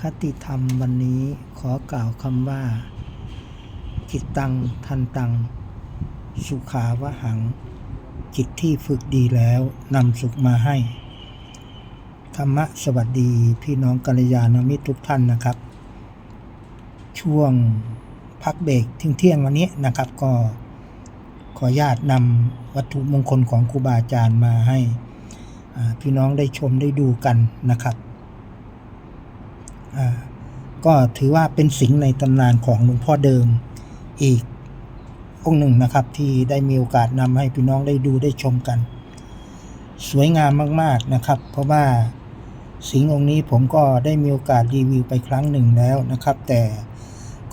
คติธรรมวันนี้ขอกล่าวคำว่า จิตตังทันตัง สุขาวหัง จิตที่ฝึกดีแล้วนำสุขมาให้ ธรรมะสวัสดีพี่น้องกัลยาณมิตรทุกท่านนะครับ ช่วงพักเบรกทิ้งเที่ยงวันนี้นะครับ ก็ขอญาตนำวัตถุมงคลของครูบาอาจารย์มาให้พี่น้องได้ชมได้ดูกันนะครับ ก็ถือว่าเป็นสิงในตำนานของหลวงพ่อเดิมอีกองค์หนึ่งนะครับที่ได้มีโอกาสนำให้พี่น้องได้ดูได้ชมกัน สวยงามมากๆนะครับ เพราะว่าสิงองค์นี้ผมก็ได้มีโอกาสรีวิวไปครั้งหนึ่งแล้วนะครับ แต่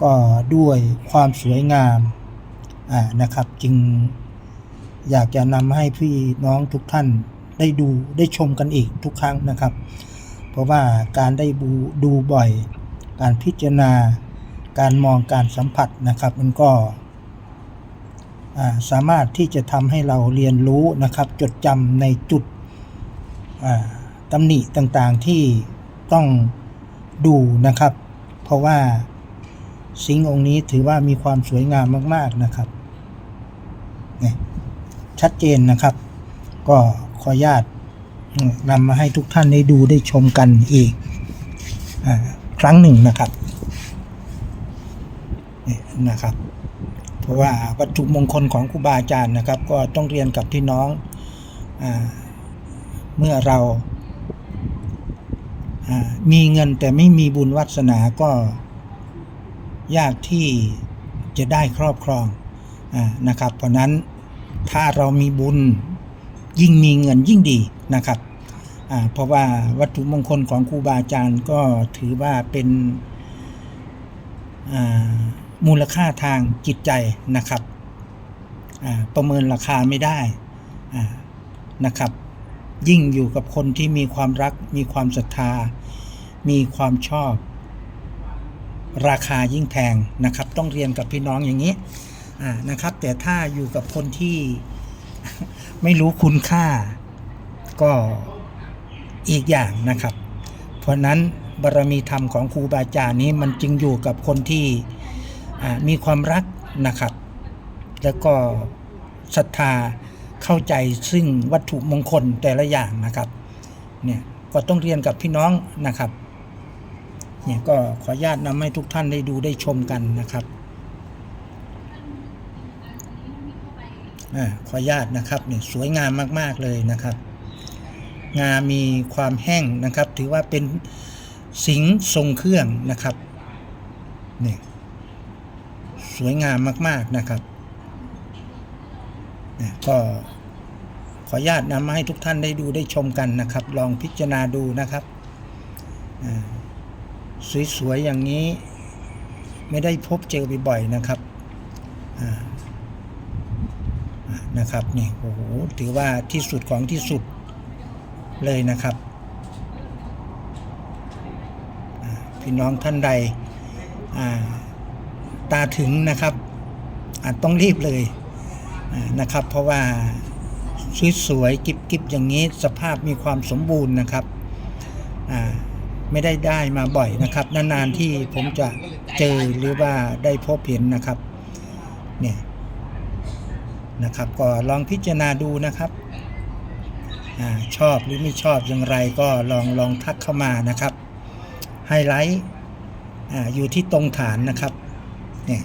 ก็ด้วยความสวยงามนะครับ จึงอยากจะนำให้พี่น้องทุกท่านได้ดูได้ชมกันอีกทุกครั้งนะครับ ราะว่าการได้ดูบ่อย การพิจารณา การมองการสัมผัสนะครับ มันก็สามารถที่จะทำให้เราเรียนรู้นะครับ จดจำในจุดตำหนิต่างๆที่ต้องดูนะครับ เพราะว่าสิงองค์นี้ถือว่ามีความสวยงามมาก ๆนะครับ ชัดเจนนะครับ ก็ขออนุญาต นำมาให้ทุกท่านได้ดูได้ชมกันอีกอครั้งหนึ่งนะครับนะครับ เพราะว่าวัตถุมงคลของครูบาอาจารย์นะครับ ก็ต้องเรียนกับพี่น้องอเมื่อเรามีเงินแต่ไม่มีบุญวัสนาก็ยากที่จะได้ครอบครองอนะครับ เพราะนั้นถ้าเรามีบุญ ยิ่งมีเงินยิ่งดีนะครับเพราะว่าวัตถุมงคลของครูบาอาจารย์ก็ถือว่าเป็นมูลค่าทางจิตใจนะครับประเมินราคาไม่ได้นะครับ ยิ่งอยู่กับคนที่มีความรัก มีความศรัทธา มีความชอบ ราคายิ่งแพงนะครับ ต้องเรียนกับพี่น้องอย่างนี้นะครับ แต่ถ้าอยู่กับคนที่ ไม่รู้คุณค่า ก็อีกอย่างนะครับ เพราะนั้นบารมีธรรมของครูบาอาจารย์นี้มันจึงอยู่กับคนที่มีความรักนะครับ แล้วก็ศรัทธาเข้าใจซึ่งวัตถุมงคลแต่ละอย่างนะครับเนี่ยก็ต้องเรียนกับพี่น้องนะครับเนี่ยก็ขออนุญาตนำให้ทุกท่านได้ดูได้ชมกันนะครับ อขออนุญาตนะครับเนี่ยสวยงามมาก ๆ เลยนะครับ งามีความแห้งนะครับ ถือว่าเป็นสิงทรงเครื่องนะครับเนี่ยสวยงามมาก ๆนะครับเนี่ยก็ขออนุญาตนำมาให้ทุกท่านได้ดูได้ชมกันนะครับ ลองพิจารณาดูนะครับ สวย ๆ อย่างนี้ไม่ได้พบเจอบ่อยๆนะครับอ่า นะครับนี่โอ้โหถือว่าที่สุดของที่สุดเลยนะครับ พี่น้องท่านใดาตาถึงนะครับอาจต้องรีบเลยนะครับ เพราะว่าสวยๆกิบๆอย่างนี้สภาพมีความสมบูรณ์นะครับไม่ได้ได้มาบ่อยนะครับ นานๆที่ผมจะเจอหรือว่าได้พบเห็นนะครับเนี่ย นะครับ ก็ลองพิจารณาดูนะครับอชอบหรือไม่ชอบอย่างไรก็ลองลองทักเข้ามานะครับไฮไลท์ออยู่ที่ตรงฐานนะครับเนี่ย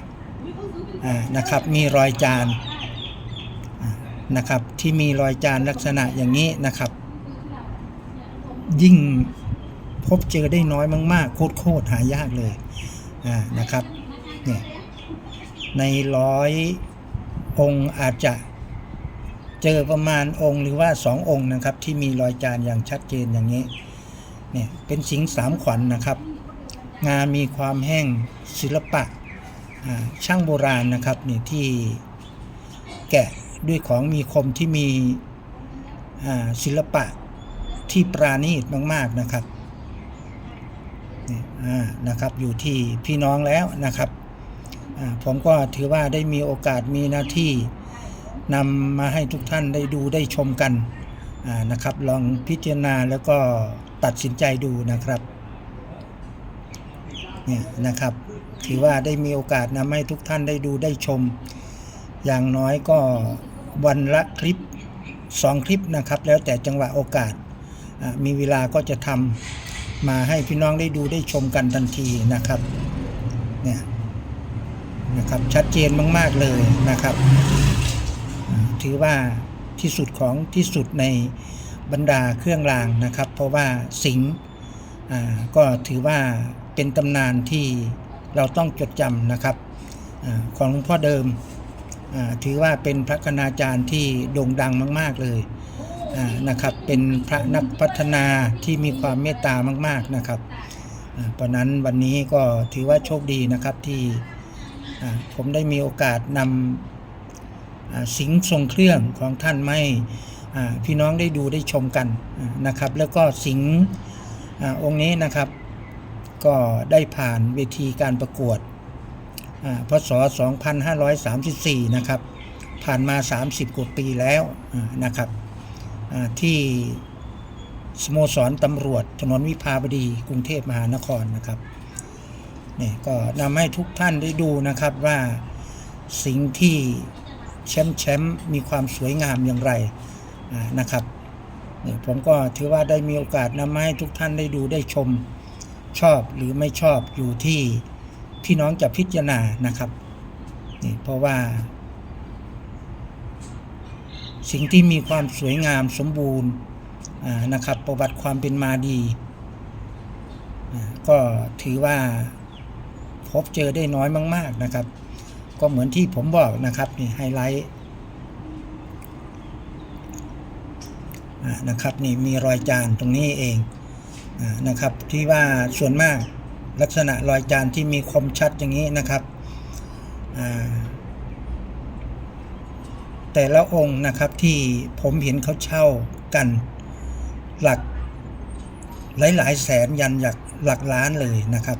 นะครับมีรอยจานนะครับที่มีรอยจานลักษณะอย่างนี้นะครับ ยิ่งพบเจอได้น้อยมากๆ โคตรๆหายากเลยนะครับเนี่ยในร้อย องค์อาจจะเจอประมาณองค์หรือว่าสององค์นะครับ ที่มีรอยจานอย่างชัดเจนอย่างนี้เนี่ยเป็นสิงสามขวัญนนะครับ งานมีความแห้งศิลปะช่างโบราณนะครับนี่ที่แกะด้วยของมีคมที่มีศิลปะที่ปราณีตมาก ๆนะครับนี่อ่านะครับอยู่ที่พี่น้องแล้วนะครับ ผมก็ถือว่าได้มีโอกาสมีหน้าที่นำมาให้ทุกท่านได้ดูได้ชมกันนะครับ ลองพิจารณาแล้วก็ตัดสินใจดูนะครับเนี่ยนะครับถือว่าได้มีโอกาสนำให้ทุกท่านได้ดูได้ชม อย่างน้อยก็วันละคลิป 2 คลิปนะครับ แล้วแต่จังหวะโอกาส มีเวลาก็จะทำมาให้พี่น้องได้ดูได้ชมกันทันทีนะครับเนี่ย นะครับชัดเจนมาก ๆ เลยนะครับ ถือว่าที่สุดของที่สุดในบรรดาเครื่องรางนะครับ เพราะว่าสิงห์ก็ถือว่าเป็นตำนานที่เราต้องจดจำนะครับอของหลวงพ่อเดิมถือว่าเป็นพระคณาจารย์ที่โด่งดังมาก ๆเลยนะครับเป็นพระนักพัฒนาที่มีความเมตตามาก ๆนะครับเพราะนั้นวันนี้ก็ถือว่าโชคดีนะครับที่ ผมได้มีโอกาสนำสิงทรงเครื่องของท่านไม่พี่น้องได้ดูได้ชมกันนะครับ แล้วก็สิงอองค์นี้นะครับ ก็ได้ผ่านเวทีการประกวดอ่าพศ 2534 นะครับ ผ่านมา 30 กว่าปีแล้วนะครับที่สโมสรตำรวจถนนวิภาวดีกรุงเทพมหานครนะครับ นี่ก็นำให้ทุกท่านได้ดูนะครับว่าสิ่งที่แชมป์แชมป์มีความสวยงามอย่างไรนะครับนี่ผมก็ถือว่าได้มีโอกาสนำมาให้ทุกท่านได้ดูได้ชมชอบหรือไม่ชอบอยู่ที่พี่น้องจะพิจารณานะครับนี่เพราะว่า สิ่งที่มีความสวยงามสมบูรณ์นะครับ ประวัติความเป็นมาดี ก็ถือว่า พบเจอได้น้อยมาก ๆนะครับ ก็เหมือนที่ผมบอกนะครับนี่ไฮไลท์นะครับนี่มีรอยจานตรงนี้เองนะครับที่ว่าส่วนมากลักษณะรอยจานที่มีคมชัดอย่างนี้นะครับแต่ละองค์นะครับที่ผมเห็นเขาเช่ากันหลักหลายๆแสนยันหลักหลักล้านเลยนะครับ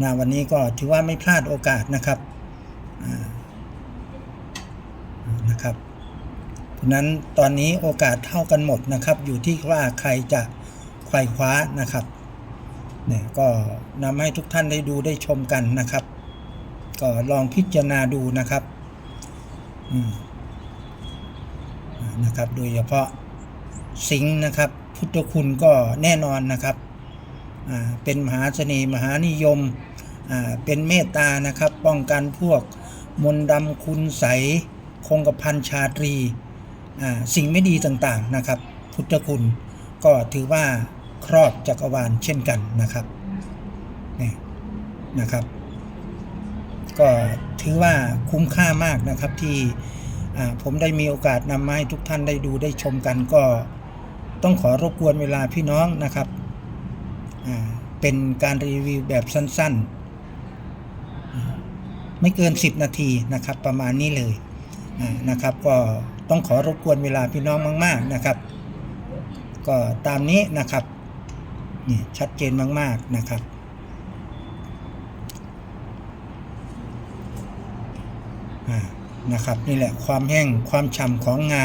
นะวันนี้ก็ถือว่าไม่พลาดโอกาสนะครับนะครับเพราะนั้นตอนนี้โอกาสเท่ากันหมดนะครับ อยู่ที่ว่าใครจะไขว่คว้านะครับเนี่ยก็นำให้ทุกท่านได้ดูได้ชมกันนะครับ ก็ลองพิจารณาดูนะครับนะครับ โดยเฉพาะสิงห์นะครับ พุทธคุณก็แน่นอนนะครับ เป็นมหาเสน่ห์มหานิยม เป็นเมตตานะครับ ป้องกันพวกมนต์ดำคุณใสคงกระพันชาตรี สิ่งไม่ดีต่างๆนะครับ พุทธคุณก็ถือว่าครอบจักรวาลเช่นกันนะครับนี่นะครับ ก็ถือว่าคุ้มค่ามากนะครับที่ผมได้มีโอกาสนำมาให้ทุกท่านได้ดูได้ชมกันก็ต้องขอรบกวนเวลาพี่น้องนะครับ เป็นการรีวิวแบบสั้นๆ ไม่เกิน 10 นาทีนะครับ ประมาณนี้เลยนะครับ ก็ต้องขอรบกวนเวลาพี่น้องมาก ๆนะครับ ก็ตามนี้นะครับนี่ชัดเจนมากๆนะครับนะครับนี่แหละความแห้งความฉ่ำของงา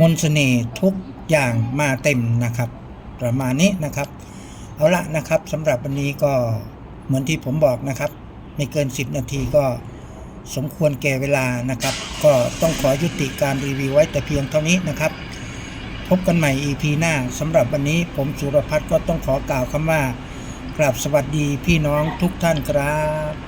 มนต์เสน่ห์ทุกอย่างมาเต็มนะครับ ประมาณนี้นะครับ เอาละนะครับสำหรับวันนี้ก็เหมือนที่ผมบอกนะครับ ไม่เกิน 10 นาทีก็สมควรแก่เวลานะครับ ก็ต้องขอยุติการรีวิวไว้แต่เพียงเท่านี้นะครับ พบกันใหม่ EP หน้าสำหรับวันนี้ผมสุรพัฒน์ก็ต้องขอกล่าวคำว่า กราบสวัสดีพี่น้องทุกท่านครับ